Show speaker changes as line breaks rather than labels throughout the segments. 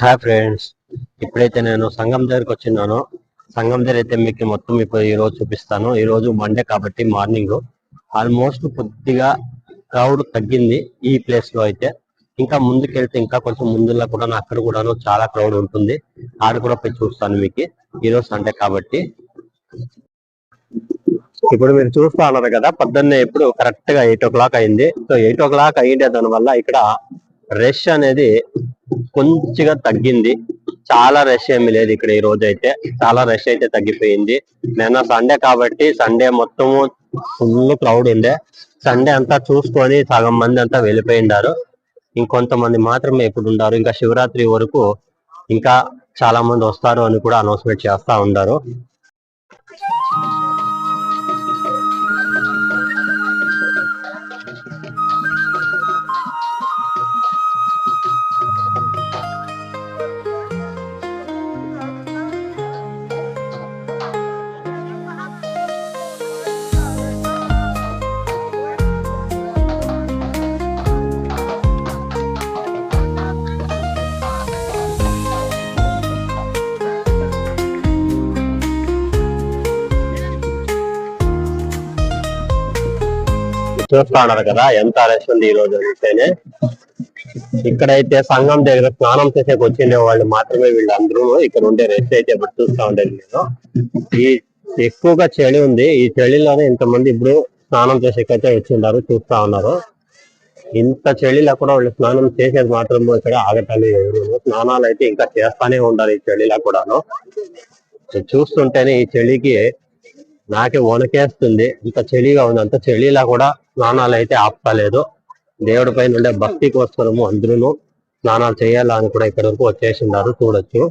Hi friends ఇప్పుడైతే నేను సంఘం దగ్గరికి వచ్చినాను. సంఘం దగ్గర అయితే మీకు మొత్తం ఇప్పుడు ఈ రోజు చూపిస్తాను. ఈ రోజు మండే కాబట్టి మార్నింగ్ ఆల్మోస్ట్ కొద్దిగా క్రౌడ్ తగ్గింది ఈ ప్లేస్లో అయితే. ఇంకా ముందుకెళ్తే ఇంకా కొంచెం ముందులో కూడా అక్కడ కూడాను చాలా క్రౌడ్ ఉంటుంది. ఆడ కూడా పోయి చూస్తాను మీకు. ఈ రోజు సండే కాబట్టి. ఇప్పుడు మీరు చూస్తా ఉన్నారు కదా పొద్దున్నే ఇప్పుడు కరెక్ట్గా ఎయిట్ ఓ క్లాక్ అయింది. సో ఎయిట్ ఓ క్లాక్ అయ్యిండే దాని వల్ల ఇక్కడ రష్ అనేది కొంచెంగా తగ్గింది. చాలా రష్ ఏమి లేదు ఇక్కడ ఈ రోజు అయితే చాలా రష్ అయితే తగ్గిపోయింది. నిన్న సండే కాబట్టి సండే మొత్తము ఫుల్ క్రౌడ్ ఉండే. సండే అంతా చూసుకొని సగం మంది అంతా వెళ్ళిపోయిండారు. ఇంకొంతమంది మాత్రమే ఇప్పుడు ఉండారు. ఇంకా శివరాత్రి వరకు ఇంకా చాలా మంది వస్తారు అని కూడా అనౌన్స్మెంట్ చేస్తా ఉన్నారు. చూస్తా ఉన్నారు కదా ఎంత రష్ ఉంది ఈ రోజు అంటేనే ఇక్కడైతే సంఘం దగ్గర స్నానం చేసేకి వచ్చిండే వాళ్ళు మాత్రమే వీళ్ళందరూ ఇక్కడ ఉండే రెస్ట్ అయితే ఇప్పుడు చూస్తా ఉండేది నేను. ఈ ఎక్కువగా చలి ఉంది. ఈ చలిలోనే ఇంతమంది ఇప్పుడు స్నానం చేసేకైతే వచ్చిండారు చూస్తా ఉన్నారు. ఇంత చలిలో కూడా వాళ్ళు స్నానం చేసేది మాత్రం ఇక్కడ ఆగటాలి స్నానాలు అయితే ఇంకా చేస్తానే ఉండాలి ఈ చలిలో కూడాను. చూస్తుంటేనే ఈ చలికి నాకే వణకేస్తుంది. ఇంత చలిగా ఉంది. అంత చలిలా కూడా స్నానాలు అయితే ఆపలేదు. దేవుడి పైన ఉండే భక్తి కోసము అందరూ స్నానాలు చేయాలని కూడా ఇక్కడ వరకు వచ్చేసిండారు. చూడొచ్చు.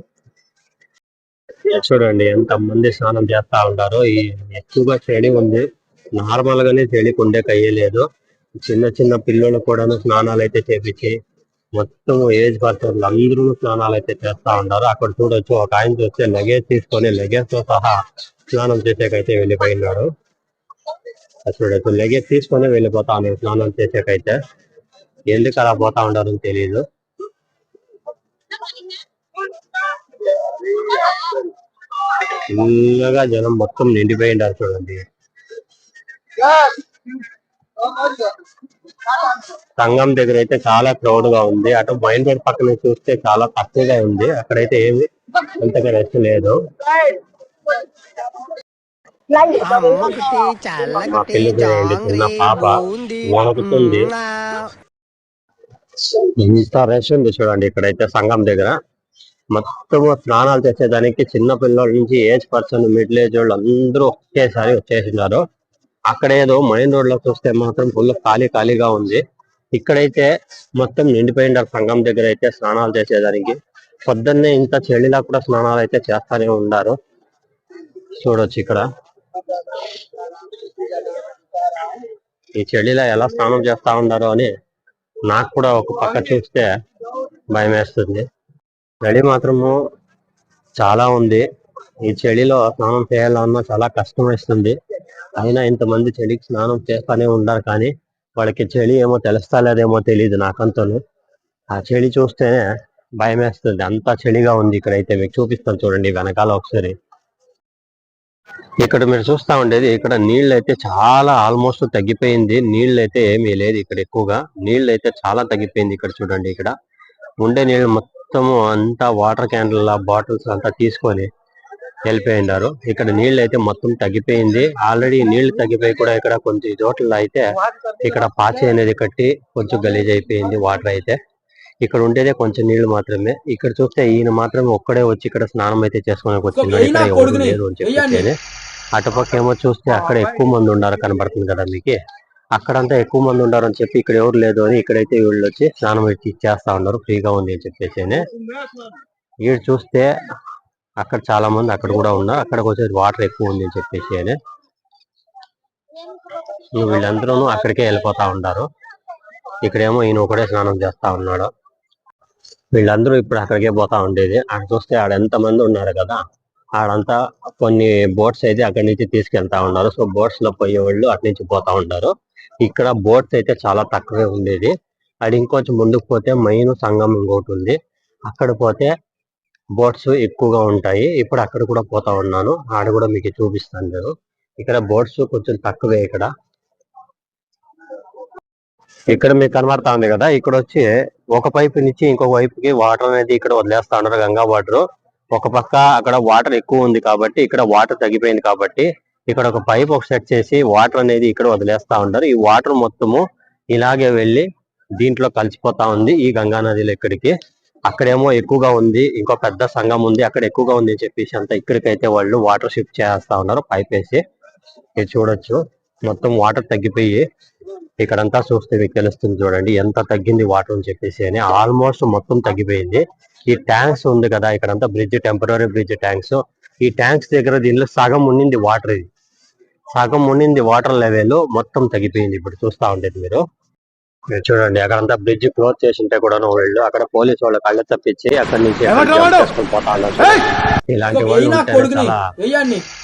చూడండి ఎంత మంది స్నానం చేస్తా ఉంటారు ఈ ఎక్కువగా చలి ఉంది. నార్మల్ గానే చలికి ఉండే కయ్యలేదు. చిన్న చిన్న పిల్లలు కూడా స్నానాలు అయితే చేపించి మొత్తం ఏజ్ పర్సన్ అందరూ స్నానాలు అయితే చేస్తా ఉంటారు అక్కడ చూడొచ్చు ఒక ఆయన చూస్తే లగేజ్ తీసుకొని లగేజ్తో సహా స్నానం చేసేకైతే వెళ్ళిపోయినాడు. చూడొచ్చు. లగేజ్ తీసుకొని వెళ్ళిపోతా ఉన్నారు స్నానం చేసేకైతే. ఎందుకు అలా పోతా ఉండారో తెలియదు ఫుల్గా జనం మొత్తం నిండిపోయిండారు చూడండి. సంఘం దగ్గర అయితే చాలా క్రౌడ్గా ఉంది. అటు మైన్ రోడ్ పక్కన చూస్తే చాలా తక్కువగా ఉంది. అక్కడైతే ఏమి అంతగా రెస్ట్ లేదు. మా పిల్ల చూడండి చిన్న పాప వణుకుతుంది. ఇంత రష్ ఉంది చూడండి ఇక్కడైతే సంఘం దగ్గర. మొత్తం స్నానాలు చేసేదానికి చిన్న పిల్లల నుంచి ఏజ్ పర్సన్ మిడిల్ ఏజ్ వాళ్ళు అందరూ ఒకేసారి వచ్చేసినారు. అక్కడ ఏదో మైన్ రోడ్లో చూస్తే మాత్రం ఫుల్ ఖాళీ ఖాళీగా ఉంది. ఇక్కడైతే మొత్తం నిండిపోయిండారు సంఘం దగ్గర అయితే స్నానాలు చేసేదానికి. పొద్దున్నే ఇంత చలిలా కూడా స్నానాలు అయితే చేస్తానే ఉన్నారు. చూడొచ్చు ఇక్కడ. ఈ చలిలో ఎలా స్నానం చేస్తా ఉన్నారో అని నాకు కూడా ఒక పక్క చూస్తే భయం వేస్తుంది చలి మాత్రము చాలా ఉంది. ఈ చలిలో స్నానం చేయాలన్నా చాలా కష్టం వేస్తుంది. అయినా ఇంతమంది చలికి స్నానం చేస్తానే ఉన్నారు కానీ వాళ్ళకి చలి ఏమో తెలుస్తా లేదేమో తెలియదు నాకంతను. ఆ చలి చూస్తేనే భయం వేస్తుంది అంతా చలిగా ఉంది ఇక్కడైతే. మీకు చూపిస్తాను చూడండి వెనకాల ఒకసారి. ఇక్కడ మీరు చూస్తా ఉండేది ఇక్కడ నీళ్ళు అయితే చాలా ఆల్మోస్ట్ తగ్గిపోయింది. నీళ్ళు అయితే ఏమీ లేదు ఇక్కడ ఎక్కువగా. నీళ్ళు అయితే చాలా తగ్గిపోయింది ఇక్కడ చూడండి ఇక్కడ. ఉండే నీళ్ళు మొత్తము అంతా వాటర్ క్యాన్ల బాటిల్స్ అంతా తీసుకొని వెళ్ళిపోయిండారు. ఇక్కడ నీళ్ళు అయితే మొత్తం తగ్గిపోయింది. ఆల్రెడీ నీళ్ళు తగ్గిపోయి కూడా ఇక్కడ కొంచెం చోట్ల అయితే ఇక్కడ పాచి అనేది కట్టి కొంచెం గలీజ్ అయిపోయింది వాటర్ అయితే. ఇక్కడ ఉండేదే కొంచెం నీళ్ళు మాత్రమే. ఇక్కడ చూస్తే ఈయన మాత్రమే ఒక్కడే వచ్చి ఇక్కడ స్నానం అయితే చేసుకొని వచ్చిండు. ఇక్కడ ఎవరు లేదు అని చెప్పేసి అటుపక్క ఏమో చూస్తే అక్కడ ఎక్కువ మంది ఉన్నారు కనబడుతుంది కదా మీకు. అక్కడంతా ఎక్కువ మంది ఉన్నారు అని చెప్పి ఇక్కడ ఎవరు లేదు అని ఇక్కడైతే వీళ్ళు వచ్చి స్నానం అయితే చేస్తా ఉన్నారు. ఫ్రీగా ఉంది అని చెప్పేసి వీడు చూస్తే అక్కడ చాలా మంది అక్కడ కూడా ఉన్నారు అక్కడికి వచ్చేసి వాటర్ ఎక్కువ ఉంది అని చెప్పేసి అని. వీళ్ళందరూ అక్కడికే వెళ్ళిపోతా ఉంటారు. ఇక్కడేమో ఈయన ఒకడే స్నానం చేస్తా ఉన్నాడు. వీళ్ళందరూ ఇప్పుడు అక్కడికే పోతా ఉండేది. అక్కడ చూస్తే ఆడ ఎంత మంది ఉన్నారు కదా ఆడంతా కొన్ని బోట్స్ అయితే అక్కడి నుంచి తీసుకెళ్తా ఉన్నారు. సో బోట్స్లో పోయే వాళ్ళు అటు నుంచి పోతా ఉంటారు. ఇక్కడ బోట్స్ అయితే చాలా తక్కువే ఉండేది. అది ఇంకొంచెం ముందుకు పోతే మెయిన్ సంఘం ఇంకోటి ఉంది. అక్కడ పోతే బోట్స్ ఎక్కువగా ఉంటాయి. ఇప్పుడు అక్కడ కూడా పోతా ఉన్నాను. ఆడ కూడా మీకు చూపిస్తాను నేను. ఇక్కడ బోట్స్ కొంచెం తక్కువే ఇక్కడ. ఇక్కడ మీకు కనబడతా ఉంది కదా ఇక్కడ వచ్చి ఒక పైపు నుంచి ఇంకొక వైపుకి వాటర్ అనేది ఇక్కడ వదిలేస్తా ఉన్నారు గంగా వాటర్. ఒక పక్క అక్కడ వాటర్ ఎక్కువ ఉంది కాబట్టి ఇక్కడ వాటర్ తగ్గిపోయింది కాబట్టి ఇక్కడ ఒక పైప్ ఒక సెట్ చేసి వాటర్ అనేది ఇక్కడ వదిలేస్తా ఉంటారు ఈ వాటర్ మొత్తము ఇలాగే వెళ్ళి దీంట్లో కలిసిపోతా ఉంది ఈ గంగా నదిలో ఇక్కడికి. అక్కడేమో ఎక్కువగా ఉంది ఇంకో పెద్ద సంఘం ఉంది అక్కడ ఎక్కువగా ఉంది అని చెప్పేసి అంతా ఇక్కడికైతే వాళ్ళు వాటర్ షిఫ్ట్ చేస్తా ఉన్నారు పైప్ వేసి. ఇది చూడొచ్చు. మొత్తం వాటర్ తగ్గిపోయి ఇక్కడంతా చూస్తే మీకు తెలుస్తుంది చూడండి ఎంత తగ్గింది వాటర్ అని చెప్పేసి అని. ఆల్మోస్ట్ మొత్తం తగ్గిపోయింది. ఈ ట్యాంక్స్ ఉంది కదా ఇక్కడంతా బ్రిడ్జ్ టెంపరీ బ్రిడ్జ్ ట్యాంక్స్ ఈ ట్యాంక్స్ దగ్గర దీనిలో సగం ఉండింది వాటర్ ఇది. సగం ఉండింది వాటర్ లెవెల్ మొత్తం తగ్గిపోయింది ఇప్పుడు చూస్తా ఉండేది మీరు. మీరు చూడండి అక్కడంతా బ్రిడ్జ్ క్లోజ్ చేసింటే కూడా వీళ్ళు అక్కడ పోలీసు వాళ్ళు కళ్ళు తప్పించి అక్కడి నుంచి? చేసుకొని ఇలాంటి వాళ్ళు చాలా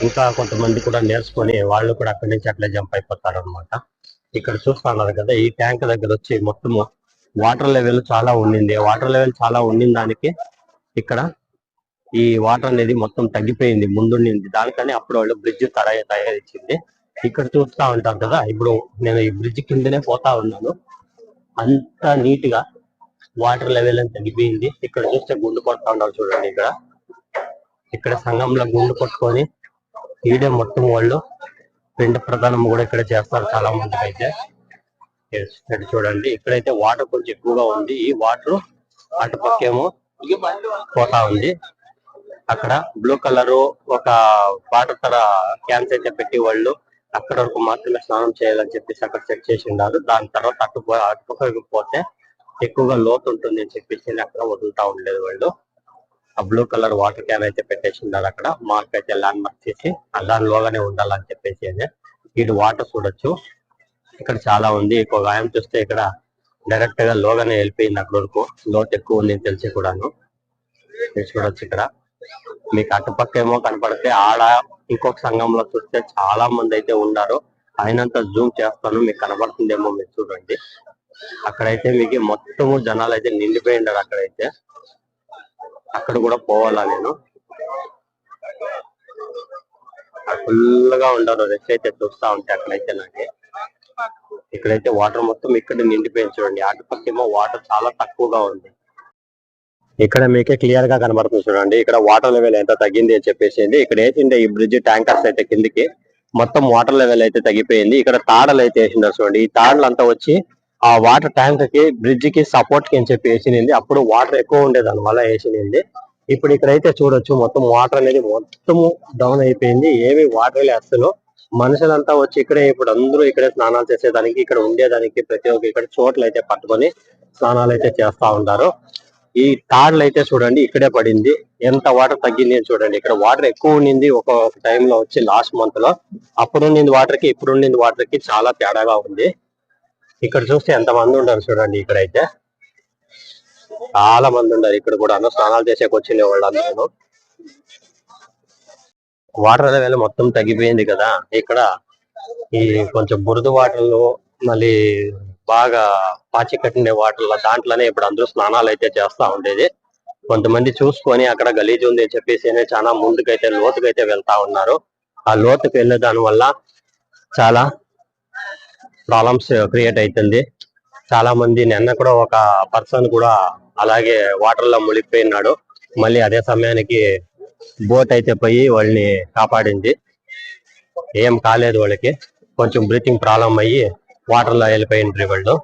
ఇంకా కొంతమంది కూడా నేర్చుకొని వాళ్ళు కూడా అక్కడి నుంచి అట్లా జంప్ అయిపోతారు అనమాట ఇక్కడ చూస్తున్నారు కదా ఈ ట్యాంక్ దగ్గర వచ్చి మొత్తం వాటర్ లెవెల్ చాలా ఉండింది వాటర్ లెవెల్ చాలా ఉండిన దానికి ఇక్కడ ఈ వాటర్ అనేది మొత్తం తగ్గిపోయింది ముందుండింది. దానికని అప్పుడు వాళ్ళు బ్రిడ్జ్ తయారు తయారిచ్చింది ఇక్కడ చూస్తా ఉంటాం కదా ఇప్పుడు నేను ఈ బ్రిడ్జ్ కిందనే పోతా ఉన్నాను. అంత నీట్గా వాటర్ లెవెల్ అని తగ్గిపోయింది ఇక్కడ చూస్తే గుండు కొడతా ఉన్నారు చూడండి ఇక్కడ. ఇక్కడ సంఘంలో గుండు కొట్టుకొని ఈడే మొత్తం వాళ్ళు పిండ ప్రధానం కూడా ఇక్కడ చేస్తారు చాలా మందికి అయితే ఇక్కడ చూడండి. ఇక్కడైతే వాటర్ కొంచెం ఎక్కువగా ఉంది. ఈ వాటర్ అటుపక్కేమో పోతా ఉంది. అక్కడ బ్లూ కలర్ ఒక వాటర్ తర క్యాన్స్ అయితే పెట్టి వాళ్ళు అక్కడ వరకు మాత్రమే స్నానం చేయాలని చెప్పేసి అక్కడ సెట్ చేసి ఉన్నారు దాని తర్వాత అటు పో- అటుపక్కకి పోతే ఎక్కువగా లోతు ఉంటుంది అని చెప్పేసి అక్కడ వదులుతా ఉండలేదు వాళ్ళు. ఆ బ్లూ కలర్ వాటర్ క్యాన్ అయితే పెట్టేసి ఉన్నారు అక్కడ. మార్క్ అయితే ల్యాండ్ మార్క్ చేసి ఆ దానిలోగానే ఉండాలని చెప్పేసి అని ఇటు వాటర్ చూడొచ్చు. ఇక్కడ చాలా ఉంది. ఎక్కువ గాయం చూస్తే ఇక్కడ డైరెక్ట్గా లోగానే వెళ్ళిపోయింది అక్కడ వరకు. లోతు ఎక్కువ ఉంది అని తెలిసి కూడాను. చూడొచ్చు ఇక్కడ. మీకు అటుపక్క ఏమో కనపడితే ఆడ ఇంకొక సంఘంలో చూస్తే చాలా మంది అయితే ఉన్నారు అయినంత జూమ్ చేస్తాను మీకు కనబడుతుందేమో మీరు చూడండి. అక్కడైతే మీకు మొత్తము జనాలు అయితే నిండిపోయి ఉన్నారు అక్కడైతే. అక్కడ కూడా పోవాలా నేను? ఫుల్గా ఉండరు రెస్ట్ అయితే చూస్తా ఉంటే అక్కడైతే నాకు. ఇక్కడైతే వాటర్ మొత్తం ఇక్కడ నిండిపోయింది చూడండి. అటుపక్క ఏమో వాటర్ చాలా తక్కువగా ఉంది. ఇక్కడ మీకే క్లియర్గా కనబడుతుంది చూడండి. ఇక్కడ వాటర్ లెవెల్ ఎంత తగ్గింది అని చెప్పేసి ఇక్కడ వేసిండే ఈ బ్రిడ్జ్ ట్యాంకర్స్ అయితే కిందికి. మొత్తం వాటర్ లెవెల్ అయితే తగ్గిపోయింది. ఇక్కడ తాడలు అయితే వేసిండారు చూడండి. ఈ తాడలు అంతా వచ్చి ఆ వాటర్ ట్యాంక్కి బ్రిడ్జ్కి సపోర్ట్కి అని చెప్పి వేసినింది. అప్పుడు వాటర్ ఎక్కువ ఉండే దాని వల్ల వేసినింది. ఇప్పుడు ఇక్కడైతే చూడొచ్చు మొత్తం వాటర్ అనేది మొత్తము డౌన్ అయిపోయింది. ఏమి వాటర్ అసలు మనుషులంతా వచ్చి ఇక్కడే ఇప్పుడు అందరూ ఇక్కడే స్నానాలు చేసేదానికి ఇక్కడ ఉండేదానికి ప్రతి ఒక్క ఇక్కడ చోట్ల అయితే పట్టుకొని స్నానాలు అయితే చేస్తా ఉంటారు ఈ తాడులు అయితే చూడండి ఇక్కడే పడింది. ఎంత వాటర్ తగ్గింది అని చూడండి. ఇక్కడ వాటర్ ఎక్కువ ఉండింది ఒక టైంలో వచ్చి లాస్ట్ మంత్లో. అప్పుడు ఉండింది వాటర్కి ఇప్పుడు ఉండింది వాటర్కి చాలా తేడాగా ఉంది. ఇక్కడ చూస్తే ఎంత మంది ఉండరు చూడండి ఇక్కడైతే. చాలా మంది ఉన్నారు ఇక్కడ కూడా. స్నానాలు చేసేకి వచ్చిన వాళ్ళందరూ. వాటర్ లెవెల్ మొత్తం తగ్గిపోయింది కదా. ఇక్కడ ఈ కొంచెం బురద వాటర్లు మళ్ళీ బాగా పాచి కట్టిన వాటర్లో దాంట్లోనే ఇప్పుడు అందరూ స్నానాలు అయితే చేస్తా ఉండేది. కొంతమంది చూసుకొని అక్కడ గలీజ్ ఉంది అని చెప్పేసి చాలా ముందుకైతే లోతుకైతే వెళ్తా ఉన్నారు. ఆ లోతుకు వెళ్ళే దాని వల్ల చాలా ప్రాబ్లమ్స్ క్రియేట్ అవుతుంది చాలా మంది నిన్న కూడా ఒక పర్సన్ కూడా అలాగే వాటర్లో మునిగిపోయినాడు. మళ్ళీ అదే సమయానికి బోట్ అయితే పోయి వాళ్ళని కాపాడింది. ఏం కాలేదు వాళ్ళకి. కొంచెం బ్రీతింగ్ ప్రాబ్లం అయ్యి వాటర్లో వెళ్ళిపోయిండ్రు వాళ్ళు.